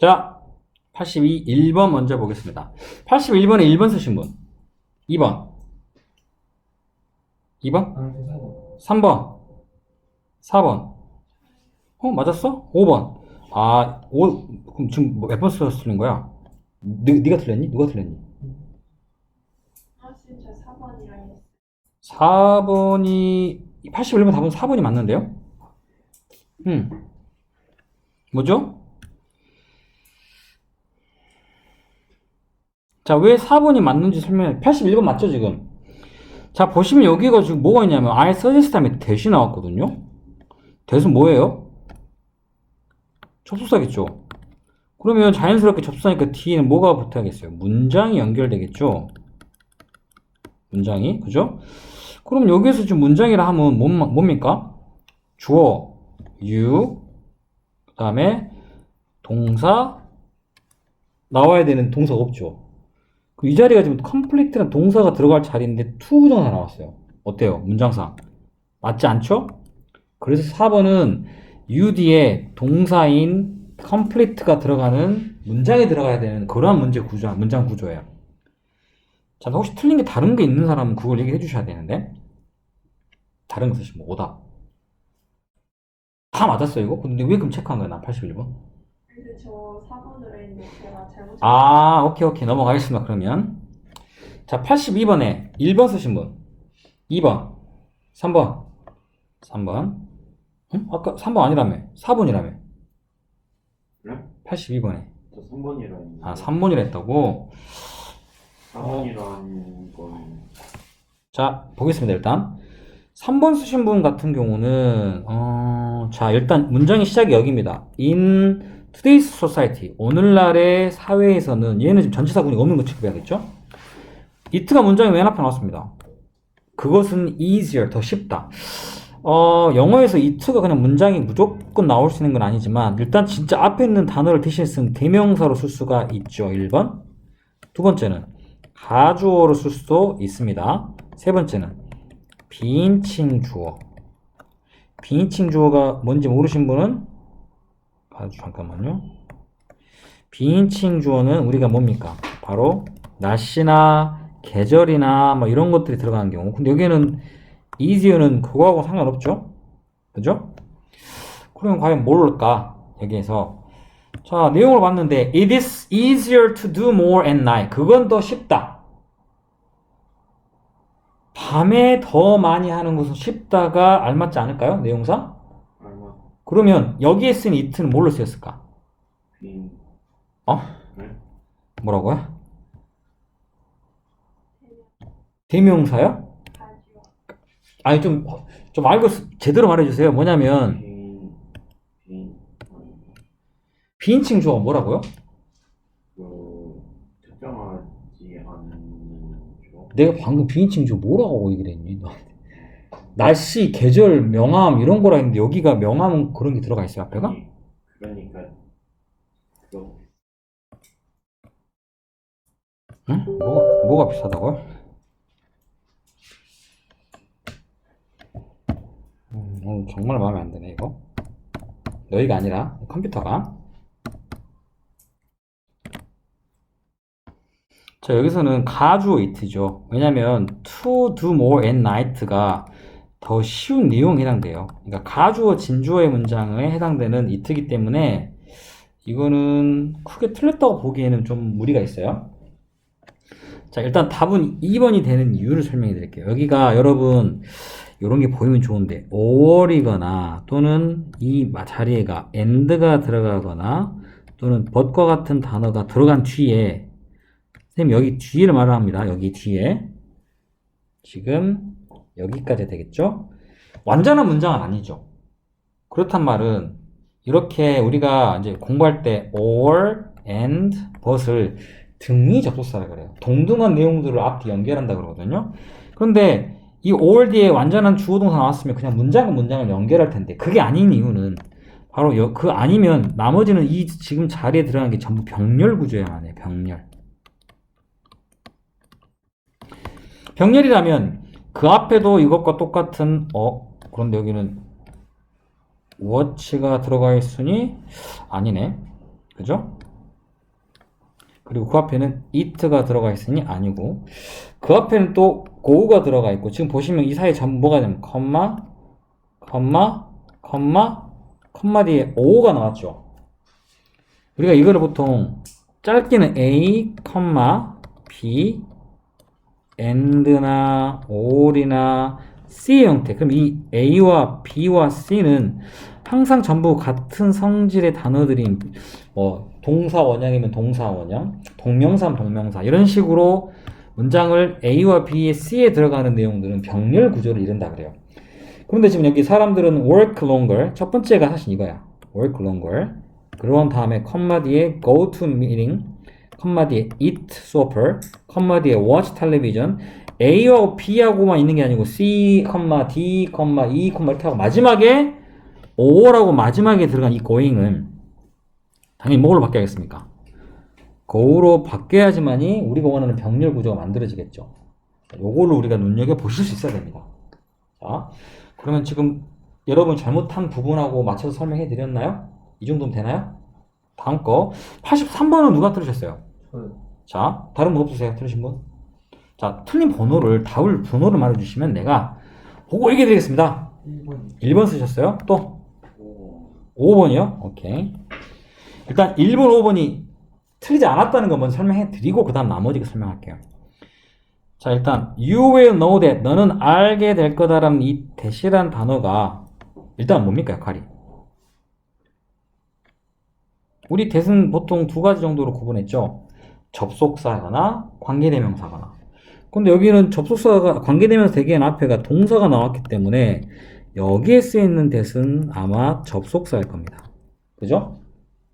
자, 82, 1번 먼저 보겠습니다. 81번에 1번 쓰신 분. 2번. 2번? 3번. 4번. 어, 맞았어? 5번. 아, 5, 그럼 지금 뭐몇번 쓰는 거야? 니, 니가 틀렸니? 누가 틀렸니? 아 진짜 4번이랑 했어 4번이 81번 답은 4번이 맞는데요? 음. 뭐죠? 자, 왜 4번이 맞는지 설명해. 81번 맞죠, 지금? 자, 보시면 여기가 지금 뭐가 있냐면 I suggest 다음에 대시 나왔거든요? 대신 뭐예요? 접속사겠죠? 그러면 자연스럽게 접속사니까 뒤에는 뭐가 붙어야겠어요? 문장이 연결되겠죠? 문장이, 그죠? 그럼 여기에서 지금 문장이라 하면 뭐, 뭡니까? 주어, you, 그 다음에 동사, 나와야 되는 동사가 없죠. 이 자리가 지금 complete라는 동사가 들어갈 자리인데 to 동사 나왔어요. 어때요? 문장상. 맞지 않죠? 그래서 4번은 you 뒤에 동사인 complete가 들어가는 문장에 들어가야 되는 그러한 문제 구조, 문장 구조예요. 자, 혹시 틀린 게 다른 게 있는 사람은 그걸 얘기해 주셔야 되는데. 다른 거 쓰시면 오답. 다 맞았어요, 이거? 근데 왜 그럼 체크한 거야, 나 81번? 근데 저 4번으로 했는데 제가 잘못 아, 오케이, 오케이. 넘어가겠습니다, 그러면. 자, 82번에 1번 쓰신 분. 2번. 3번. 3번. 응? 아까 3번 아니라며. 4번이라며. 네? 82번에. 저 3번이라 했는데 아, 3번이라 했다고? 4번이라는 건 자, 보겠습니다, 일단. 3번 쓰신 분 같은 경우는, 어, 자, 일단 문장의 시작이 여기입니다. In today's society. 오늘날의 사회에서는, 얘는 지금 전치사군이 없는 거 취급해야겠죠? it가 문장의 맨 앞에 나왔습니다. 그것은 easier, 더 쉽다. 어, 영어에서 it가 그냥 문장이 무조건 나올 수 있는 건 아니지만, 일단 진짜 앞에 있는 단어를 대신 쓴 대명사로 쓸 수가 있죠. 1번. 두 번째는, 가주어로 쓸 수도 있습니다. 세 번째는, 비인칭 주어. 비인칭 주어가 뭔지 모르신 분은 아주 잠깐만요. 비인칭 주어는 우리가 뭡니까? 바로 날씨나 계절이나 뭐 이런 것들이 들어가는 경우. 근데 여기는 easier는 그거하고 상관없죠? 그죠? 그러면 과연 뭘까? 여기에서 자 내용을 봤는데 it is easier to do more at night. 그건 더 쉽다. 밤에 더 많이 하는 것은 쉽다가 알맞지 않을까요? 내용상? 그러면 여기에 쓴 it는 뭘로 쓰였을까? 빈 어? 네? 뭐라고요? 대명사요? 아니 좀, 좀 알고 쓰- 제대로 말해주세요. 뭐냐면 비인칭 주어가 뭐라고요? 그, 특정하지 주어? 내가 방금 비인칭 주어 뭐라고 얘기를 했니? 너? 날씨, 계절, 명암 이런 거라 했는데 여기가 명암은 그런 게 들어가 있어요 앞에가? 아니, 그러니까, 그거, 응? 뭐가, 뭐가 비슷하다고요? 음, 오늘 정말 마음에 안 드네, 이거. 너희가 아니라, 컴퓨터가. 자, 여기서는 가주어 it죠. 왜냐면, to do more at night가 더 쉬운 내용에 해당돼요. 그러니까, 가주어, 진주어의 문장에 해당되는 it이기 때문에, 이거는 크게 틀렸다고 보기에는 좀 무리가 있어요. 자, 일단 답은 2번이 되는 이유를 설명해 드릴게요. 여기가 여러분, 이런 게 보이면 좋은데, 5월이거나 또는 이 마- 자리에가 and가 들어가거나 또는 but과 같은 단어가 들어간 뒤에, 선생님 여기 뒤를 말합니다. 여기 뒤에. 지금 여기까지 되겠죠? 완전한 문장은 아니죠. 그렇단 말은 이렇게 우리가 이제 공부할 때 or, and, but을 등위 접속사라 그래요. 동등한 내용들을 앞뒤 연결한다 그러거든요. 그런데 이 or 뒤에 완전한 주어 동사 나왔으면 그냥 문장과 문장을 연결할 텐데 그게 아닌 이유는 바로 여- 그 아니면 나머지는 이 지금 자리에 들어가는 게 전부 병렬 구조야만 해요. 병렬. 병렬이라면 그 앞에도 이것과 똑같은 어 그런데 여기는 watch가 들어가 있으니 아니네. 그죠? 그리고 그 앞에는 it가 들어가 있으니 아니고 그 앞에는 또 go가 들어가 있고 지금 보시면 이 사이에 전부 뭐가 되면 컴마 컴마 컴마 컴마 뒤에 o가 나왔죠 우리가 이거를 보통 짧게는 a 컴마 b and나 or이나 c 형태 그럼 이 a와 b와 c는 항상 전부 같은 성질의 단어들인 뭐 동사 원형이면 동사 원형, 동명사면 동명사 이런 식으로 문장을 A와 B의 C에 들어가는 내용들은 병렬 구조를 이룬다 그래요. 그런데 지금 여기 사람들은 work longer 첫 번째가 사실 이거야. work longer 그런 다음에 컴마 뒤에 go to meeting 컴마 뒤에 eat supper 컴마 뒤에 watch television A와 B하고만 있는 게 아니고 C, D, E, 이렇게 하고 마지막에 O라고 마지막에 들어간 이 going은 당연히 뭐로 바뀌어야겠습니까? go로 바뀌어야지만이 우리가 원하는 병렬 구조가 만들어지겠죠. 자, 요거를 우리가 눈여겨 보실 수 있어야 됩니다. 자, 그러면 지금 여러분 잘못한 부분하고 맞춰서 설명해 드렸나요? 이 정도면 되나요? 다음 거 83번은 누가 들으셨어요? 자, 다른 분 없으세요? 들으신 분? 자, 틀린 번호를 답을 번호를 말해 주시면 내가 보고 얘기해 드리겠습니다. 1번 1번 쓰셨어요? 또 오, 5번이요? 오케이. 일단 1번, 5번이 틀리지 않았다는 거 먼저 설명해 드리고 그 다음 나머지 설명할게요. 자, 일단 you will know that 너는 알게 될 거다라는 이 대시란 단어가 일단 뭡니까 역할이? 우리 대은 보통 두 가지 정도로 구분했죠. 접속사거나 관계대명사거나. 근데 여기는 접속사가 관계대명사 대개는 앞에가 동사가 나왔기 때문에 여기에 쓰여있는 대은 아마 접속사일 겁니다. 그죠?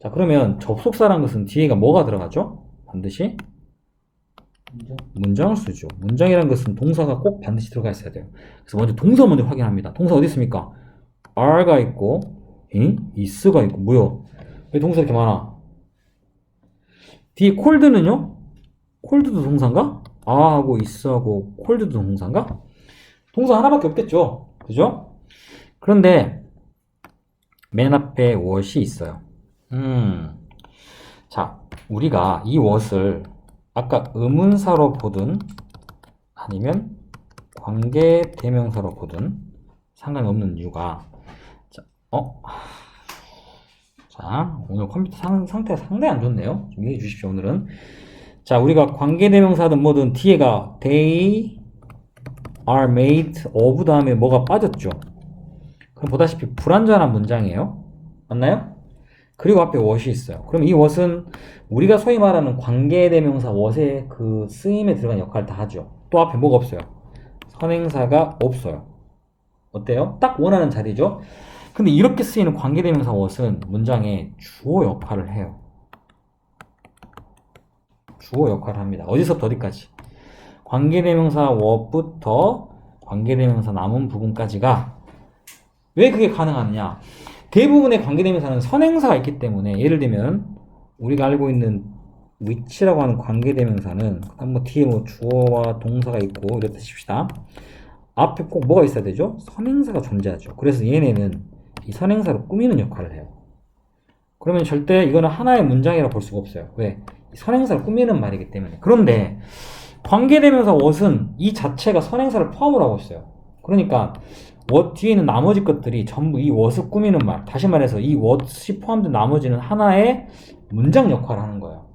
자, 그러면 접속사란 것은 뒤에가 뭐가 들어가죠? 반드시 문장 문장 을 쓰죠. 문장이란 것은 동사가 꼭 반드시 들어가 있어야 돼요. 그래서 먼저 동사 먼저 확인합니다. 동사 어디 있습니까? are가 있고, 이? is가 있고, 뭐요? 왜 동사 이렇게 많아? 뒤에 cold는요? cold도 동사인가? a하고 is하고 cold도 동사인가? 동사 하나밖에 없겠죠. 그죠? 그런데 맨 앞에 what이 있어요. 음. 자, 우리가 이 what을 아까 의문사로 보든 아니면 관계 대명사로 보든 상관이 없는 이유가 자, 어? 자, 오늘 컴퓨터 상, 상태 상당히 안 좋네요. 좀 이해해 주십시오, 오늘은. 자, 우리가 관계 대명사든 뭐든 뒤에가 they are made of 다음에 뭐가 빠졌죠. 그럼 보다시피 불완전한 문장이에요. 맞나요? 그리고 앞에 what이 있어요. 그럼 이 what은 우리가 소위 말하는 관계대명사 what의 그 쓰임에 들어간 역할을 다 하죠. 또 앞에 뭐가 없어요? 선행사가 없어요. 어때요? 딱 원하는 자리죠? 근데 이렇게 쓰이는 관계대명사 what은 문장에 주어 역할을 해요. 주어 역할을 합니다. 어디서부터 어디까지? 관계대명사 what부터 관계대명사 남은 부분까지가 왜 그게 가능하느냐? 대부분의 관계대명사는 선행사가 있기 때문에 예를 들면 우리가 알고 있는 which라고 하는 관계대명사는 뭐 뒤에 뭐 주어와 동사가 있고 이렇다 칩시다. 앞에 꼭 뭐가 있어야 되죠? 선행사가 존재하죠. 그래서 얘네는 이 선행사로 꾸미는 역할을 해요. 그러면 절대 이거는 하나의 문장이라고 볼 수가 없어요. 왜? 이 선행사를 꾸미는 말이기 때문에. 그런데 관계대명사 what은 이 자체가 선행사를 포함을 하고 있어요. 그러니까 what 뒤에는 나머지 것들이 전부 이 what을 꾸미는 말. 다시 말해서 이 what이 포함된 나머지는 하나의 문장 역할을 하는 거예요.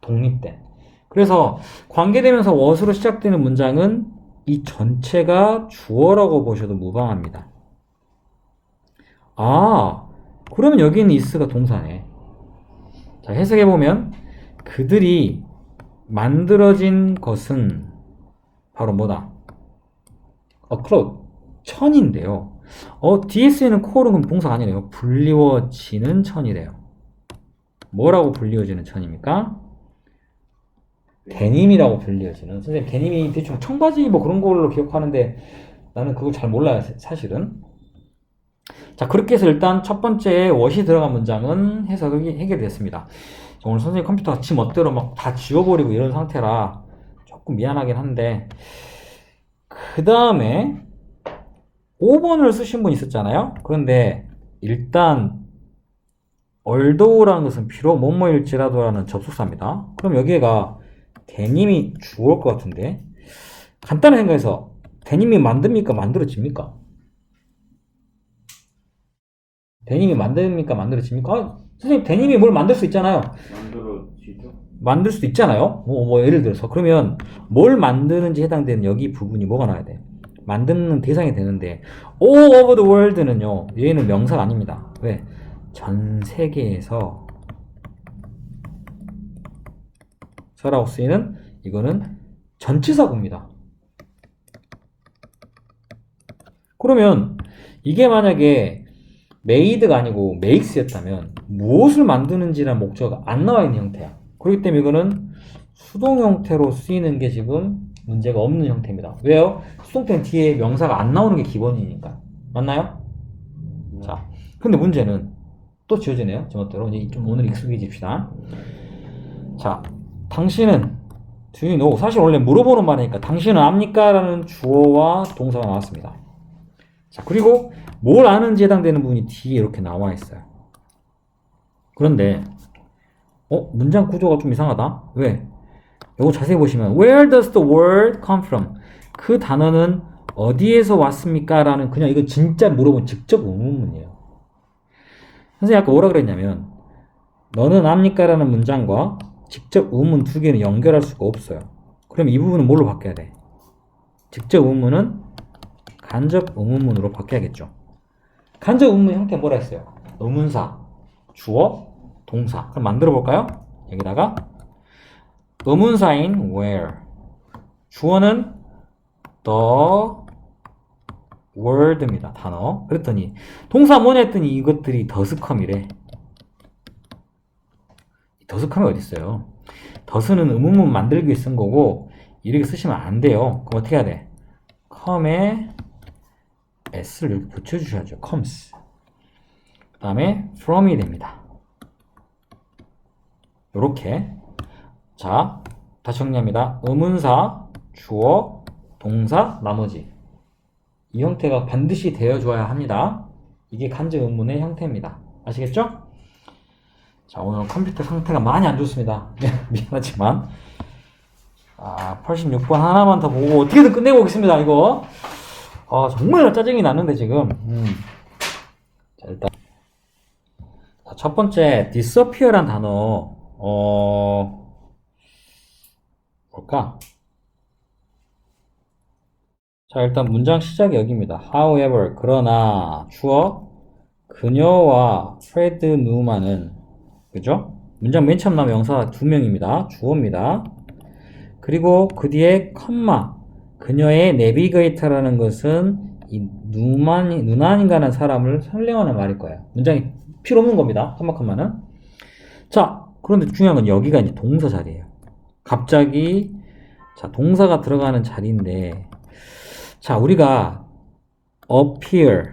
독립된. 그래서 관계대명사 what으로 시작되는 문장은 이 전체가 주어라고 보셔도 무방합니다. 아, 그러면 여기 있는 is가 동사네. 자, 해석해보면 그들이 만들어진 것은 바로 뭐다? 어, 클로드. 천인데요. 어, 뒤에 쓰이는 콜은 동사가 아니래요. 불리워지는 천이래요. 뭐라고 불리워지는 천입니까? 데님이라고 불리워지는. 선생님, 데님이 대충 청바지 뭐 그런 걸로 기억하는데 나는 그걸 잘 몰라요, 사- 사실은. 자, 그렇게 해서 일단 첫 번째 what이 들어간 문장은 해석이 해결됐습니다. 자, 오늘 선생님 컴퓨터가 지 멋대로 막 다 지워버리고 이런 상태라 조금 미안하긴 한데, 그 다음에 5번을 쓰신 분 있었잖아요. 그런데 일단 although라는 것은 비록 뭐뭐일지라도라는 접속사입니다. 그럼 여기가 대님이 주어일 것 같은데 간단한 생각해서 대님이 만듭니까 만들어집니까? 대님이 만듭니까 만들어집니까? 아, 선생님 대님이 뭘 만들 수 있잖아요. 만들어지죠? 만들 수도 있잖아요. 뭐, 뭐 예를 들어서 그러면 뭘 만드는지 해당되는 여기 부분이 뭐가 나야 돼? 만드는 대상이 되는데 all over the world는요. 얘는 명사가 아닙니다. 왜? 전 세계에서 서라고 쓰이는 이거는 전치사구입니다. 그러면 이게 만약에 made가 아니고 makes였다면 무엇을 만드는지라는 목적어가 안 나와 있는 형태야. 그렇기 때문에 이거는 수동 형태로 쓰이는 게 지금 문제가 없는 형태입니다. 왜요? 수동태는 뒤에 명사가 안 나오는 게 기본이니까. 맞나요? 자, 근데 문제는 또 지어지네요. 제멋대로. 이제 좀 오늘 익숙해집시다. 자, 당신은 do you know? 사실 원래 물어보는 말이니까 당신은 압니까? 라는 주어와 동사가 나왔습니다. 자, 그리고 뭘 아는지 해당되는 부분이 뒤에 이렇게 나와 있어요. 그런데 어? 문장 구조가 좀 이상하다. 왜? 이거 자세히 보시면 Where does the word come from? 그 단어는 어디에서 왔습니까? 라는 그냥 이거 진짜 물어본 직접 의문문이에요. 선생님 아까 뭐라 그랬냐면 너는 압니까? 라는 문장과 직접 의문 두 개는 연결할 수가 없어요. 그럼 이 부분은 뭘로 바뀌어야 돼? 직접 의문은 간접 의문문으로 바뀌어야겠죠. 간접 의문 형태 뭐라 했어요? 의문사, 주어, 동사. 그럼 만들어 볼까요? 여기다가 의문사인 where 주어는 the word입니다. 단어. 그랬더니 동사 뭐냐 했더니 이것들이 더스컴이래. 더스컴이 어디 있어요? 더스는 의문문 만들기 위해 쓴 거고 이렇게 쓰시면 안 돼요. 그럼 어떻게 해야 돼? come에 s를 이렇게 붙여주셔야죠. comes. 그 다음에 from이 됩니다. 요렇게 자 다시 정리합니다. 의문사, 주어, 동사, 나머지 이 형태가 반드시 되어줘야 합니다. 이게 간접 의문의 형태입니다. 아시겠죠? 자 오늘 컴퓨터 상태가 많이 안 좋습니다. 미안하지만 아 86번 하나만 더 보고 어떻게든 끝내고 오겠습니다. 이거 아 정말 짜증이 나는데 지금 음. 자 일단 자, 첫 번째 disappear란 단어 어 뭘까? 자 일단 문장 시작이 여기입니다. However 그러나 주어 그녀와 프레드 누만은 그죠? 문장 맨 처음 나온 명사 두 명입니다. 주어입니다. 그리고 그 뒤에 컴마 그녀의 내비게이터라는 것은 이 누만 누난인가라는 사람을 설명하는 말일 거예요. 문장이 필요 없는 겁니다. 컴마는. 자, 그런데 중요한 건 여기가 이제 동사 자리예요. 갑자기 자 동사가 들어가는 자리인데 자 우리가 appear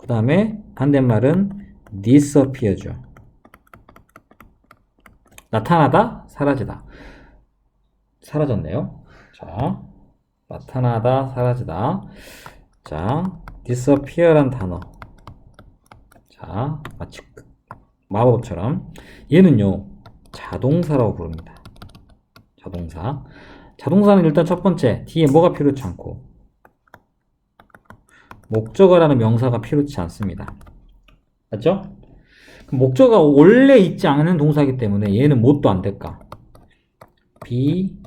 그 다음에 반대말은 disappear죠. 나타나다, 사라지다. 사라졌네요. 자, 나타나다, 사라지다. 자, disappear란 단어. 자, 마치 그 마법처럼. 얘는요, 자동사라고 부릅니다. 자동사. 자동사는 일단 첫 번째, 뒤에 뭐가 필요치 않고, 목적어라는 명사가 필요치 않습니다. 맞죠? 목적어가 원래 있지 않은 동사이기 때문에 얘는 뭣도 안 될까? be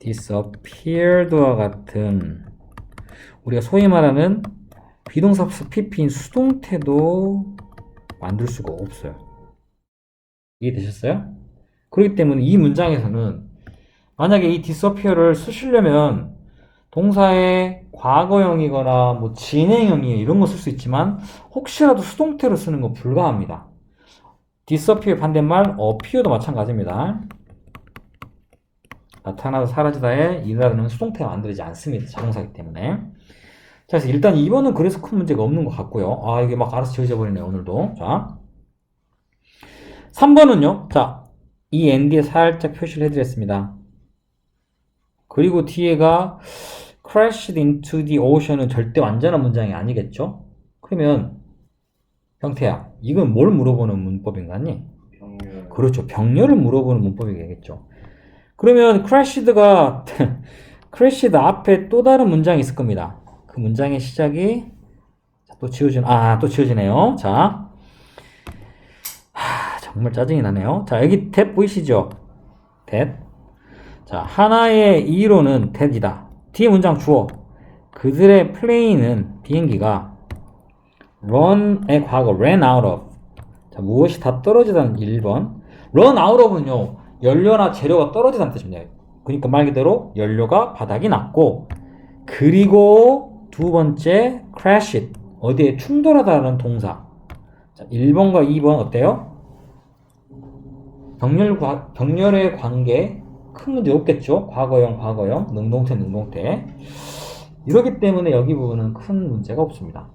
disappeared와 같은 우리가 소위 말하는 비동사 PP인 수동태도 만들 수가 없어요. 이해되셨어요? 그렇기 때문에 이 문장에서는 만약에 이 disappear를 쓰시려면 동사의 과거형이거나 뭐 진행형이 이런 거 쓸 수 있지만 혹시라도 수동태로 쓰는 거 불가합니다. disappear 반대말 appear도 마찬가지입니다. 나타나다 사라지다에 이라는 수동태가 만들어지지 않습니다. 자동사이기 때문에. 자, 그래서 일단 2번은 그래서 큰 문제가 없는 것 같고요. 아, 이게 막 알아서 지워져 버리네요, 오늘도. 자. 3번은요. 자, 이 ND에 살짝 표시를 해드렸습니다. 그리고 뒤에가 crashed into the ocean은 절대 완전한 문장이 아니겠죠? 그러면 형태야, 이건 뭘 물어보는 문법인가니? 병렬 그렇죠. 병렬을 물어보는 문법이겠죠. 그러면 crashed가 crashed 앞에 또 다른 문장이 있을 겁니다. 그 문장의 시작이 자, 또 지워진 아, 또 지워지네요. 자. 하, 정말 짜증이 나네요. 자, 여기 that 보이시죠? that. 자, 하나의 이론은 that이다. 뒤에 문장 주어. 그들의 플레인은 비행기가 run의 과거 ran out of 자, 무엇이 다 떨어지다는 1번. run out of는요, 연료나 재료가 떨어지다는 뜻입니다. 그러니까 말 그대로 연료가 바닥이 났고, 그리고 두 번째, crash. 어디에 충돌하다라는 동사. 자, 1번과 2번 어때요? 병렬, 과, 병렬의 관계, 큰 문제 없겠죠? 과거형, 과거형, 능동태, 능동태. 이러기 때문에 여기 부분은 큰 문제가 없습니다.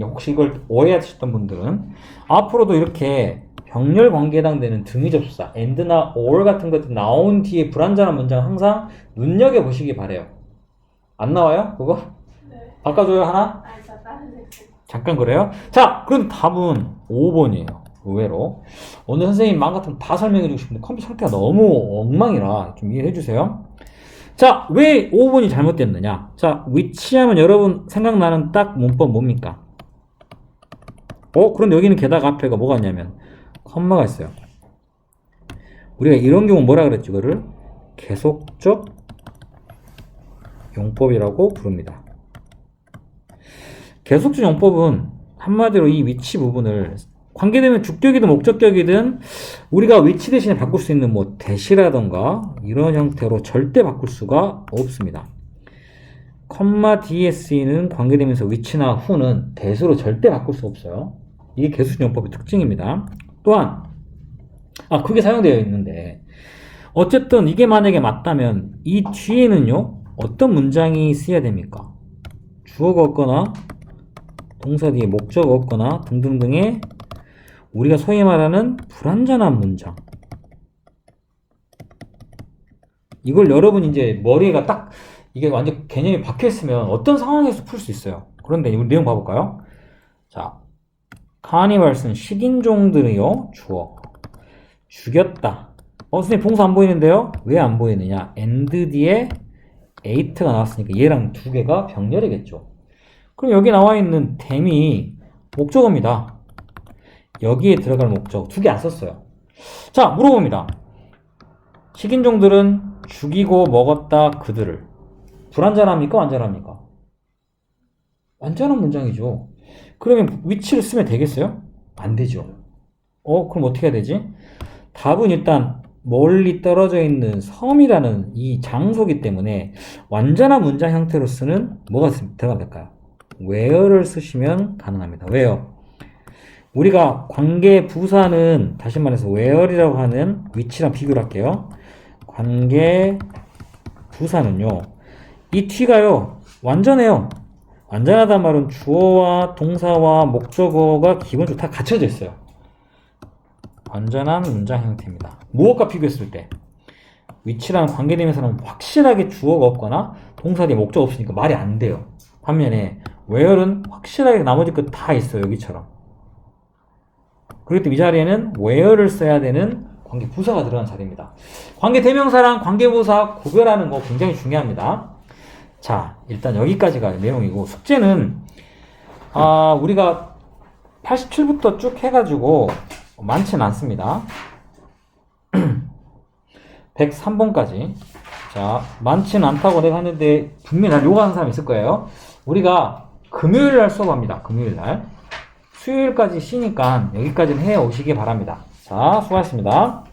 혹시 이걸 오해하셨던 분들은 앞으로도 이렇게 병렬 관계에 해당되는 등위 접수사 and나 or 같은 것들 나온 뒤에 불완전한 문장 항상 눈여겨 보시기 바래요. 안 나와요? 그거? 네. 바꿔줘요 하나? 아니, 섹션. 잠깐 그래요? 자, 그럼 답은 5번이에요. 의외로. 오늘 선생님 마음 같으면 다 설명해 주고 싶은데 컴퓨터 상태가 너무 엉망이라 좀 이해해 주세요. 자, 왜 5번이 잘못됐느냐? 자, 위치하면 여러분 생각나는 딱 문법 뭡니까? 어, 그런데 여기는 게다가 앞에가 뭐가 있냐면 컴마가 있어요. 우리가 이런 경우 뭐라 그랬지? 이거를 계속적 용법이라고 부릅니다. 계속적 용법은 한마디로 이 위치 부분을 관계되면 주격이든 목적격이든 우리가 위치 대신에 바꿀 수 있는 뭐 대시라던가 이런 형태로 절대 바꿀 수가 없습니다. 컴마 뒤에 쓰이는 관계되면서 위치나 후는 대수로 절대 바꿀 수 없어요. 이게 개수진용법의 특징입니다. 또한 아 그게 사용되어 있는데 어쨌든 이게 만약에 맞다면 이 뒤에는요 어떤 문장이 쓰여야 됩니까? 주어가 없거나 동사 뒤에 목적어 없거나 등등등의 우리가 소위 말하는 불완전한 문장 이걸 여러분 이제 머리가 딱 이게 완전 개념이 박혀 있으면 어떤 상황에서 풀 수 있어요. 그런데 이 내용 봐볼까요? 자, 카니발스는 식인종들이요 주어 죽였다. 어 선생님 동사 안 보이는데요? 왜 안 보이느냐? and 뒤에 eight가 나왔으니까 얘랑 두 개가 병렬이겠죠. 그럼 여기 나와 있는 댐이 목적어입니다. 여기에 들어갈 목적 두 개 안 썼어요. 자 물어봅니다. 식인종들은 죽이고 먹었다 그들을 불완전합니까 완전합니까? 완전한 문장이죠. 그러면 위치를 쓰면 되겠어요? 안 되죠. 어 그럼 어떻게 해야 되지? 답은 일단 멀리 떨어져 있는 섬이라는 이 장소기 때문에 완전한 문장 형태로 쓰는 뭐가 쓰- 들어가면 될까요? where를 쓰시면 가능합니다. 왜요? 우리가 관계 부사는 다시 말해서 where이라고 하는 위치랑 비교를 할게요. 관계 부사는요. 이 t가요. 완전해요. 완전하단 말은 주어와 동사와 목적어가 기본적으로 다 갖춰져 있어요. 완전한 문장 형태입니다. 무엇과 비교했을 때 위치랑 관계되면서는 확실하게 주어가 없거나 동사 뒤에 목적 없으니까 말이 안 돼요. 반면에 where는 확실하게 나머지 것 다 있어요. 여기처럼. 그렇기 때문에 이 자리에는 where를 써야 되는 관계 부사가 들어간 자리입니다. 관계 대명사랑 관계 부사 구별하는 거 굉장히 중요합니다. 자, 일단 여기까지가 내용이고 숙제는 아, 우리가 87부터 쭉 해가지고 많지는 않습니다. 103번까지. 자, 많지는 않다고 내가 하는데 분명히 난 요구하는 사람 있을 거예요. 우리가 금요일 날 수업합니다. 금요일 날. 수요일까지 쉬니까 여기까지는 해 오시기 바랍니다. 자, 수고하셨습니다.